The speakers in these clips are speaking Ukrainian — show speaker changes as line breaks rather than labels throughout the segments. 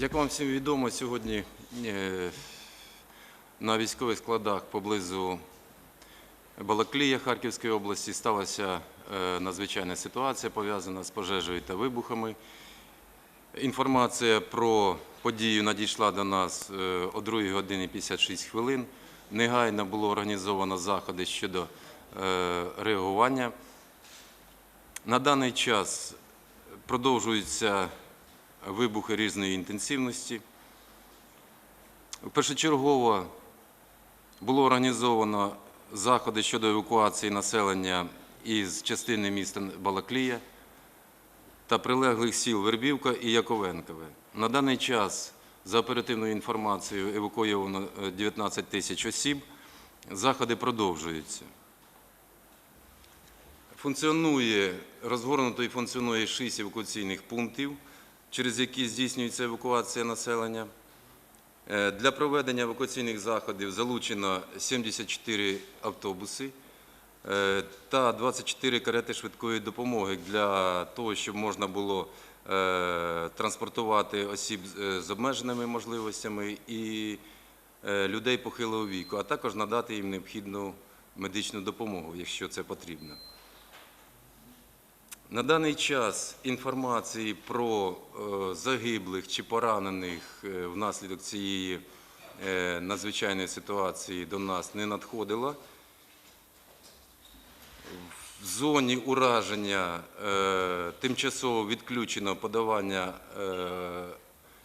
Як вам всім відомо, сьогодні е, на військових складах поблизу Балаклія Харківської області сталася е, надзвичайна ситуація, пов'язана з пожежею та вибухами. Інформація про подію надійшла до нас е, о 2 годині 56 хвилин. Негайно було організовано заходи щодо реагування. На даний час продовжуються вибухи різної інтенсивності. Першочергово було організовано заходи щодо евакуації населення із частини міста Балаклія та прилеглих сіл Вербівка і Яковенкове. На даний час, за оперативною інформацією, евакуйовано е, 19 тисяч осіб. Заходи продовжуються. Функціонує, розгорнуто і функціонує 6 евакуаційних пунктів, через які здійснюється евакуація населення. Е, Для проведення евакуаційних заходів залучено 74 автобуси е, та 24 карети швидкої допомоги для того, щоб можна було е, транспортувати осіб з- обмеженими можливостями і людей похилого віку, а також надати їм необхідну медичну допомогу, якщо це потрібно. На даний час інформації про е, загиблих чи поранених е, внаслідок цієї е, надзвичайної ситуації до нас не надходило. В зоні ураження тимчасово відключено подавання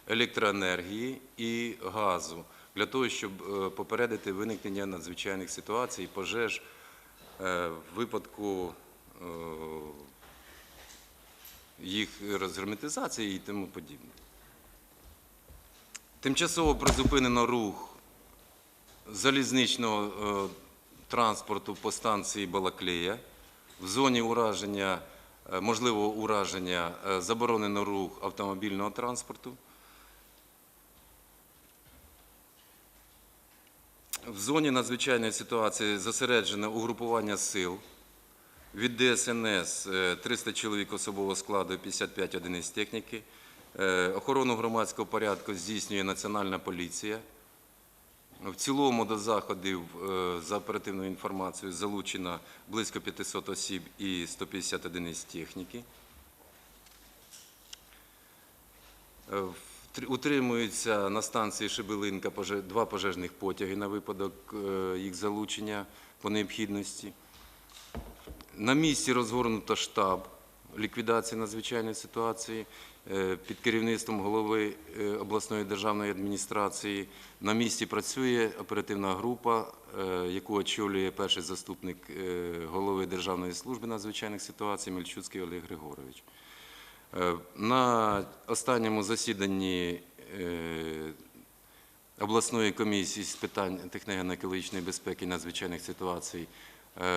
електроенергії і газу для того, щоб попередити виникнення надзвичайних ситуацій, пожеж в випадку їх розгерметизації і тому подібне. Тимчасово призупинено рух залізничного е, транспорту по станції Балаклея. В зоні ураження, е, можливого ураження е, заборонено рух автомобільного транспорту. В зоні надзвичайної ситуації зосереджене угрупування сил. Від ДСНС е, 300 чоловік особового складу, 55 одиниць техніки. Е, Охорону громадського порядку здійснює Національна поліція. В цілому до заходів е, за оперативною інформацією залучено близько 500 осіб і 150 одиниць техніки. Е, Утримуються на станції Шебелинка два пожежних потяги на випадок е, їх залучення по необхідності. На місці розгорнуто штаб ліквідації надзвичайної ситуації е, під керівництвом голови е, обласної державної адміністрації. На місці працює оперативна група, е, яку очолює перший заступник голови Державної служби надзвичайних ситуацій Мельчуцький Олег Григорович. На останньому засіданні обласної комісії з питань техногенно-екологічної безпеки і надзвичайних ситуацій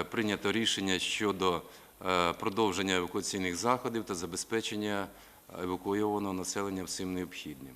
прийнято рішення щодо е, продовження евакуаційних заходів та забезпечення евакуйованого населення всім необхідним.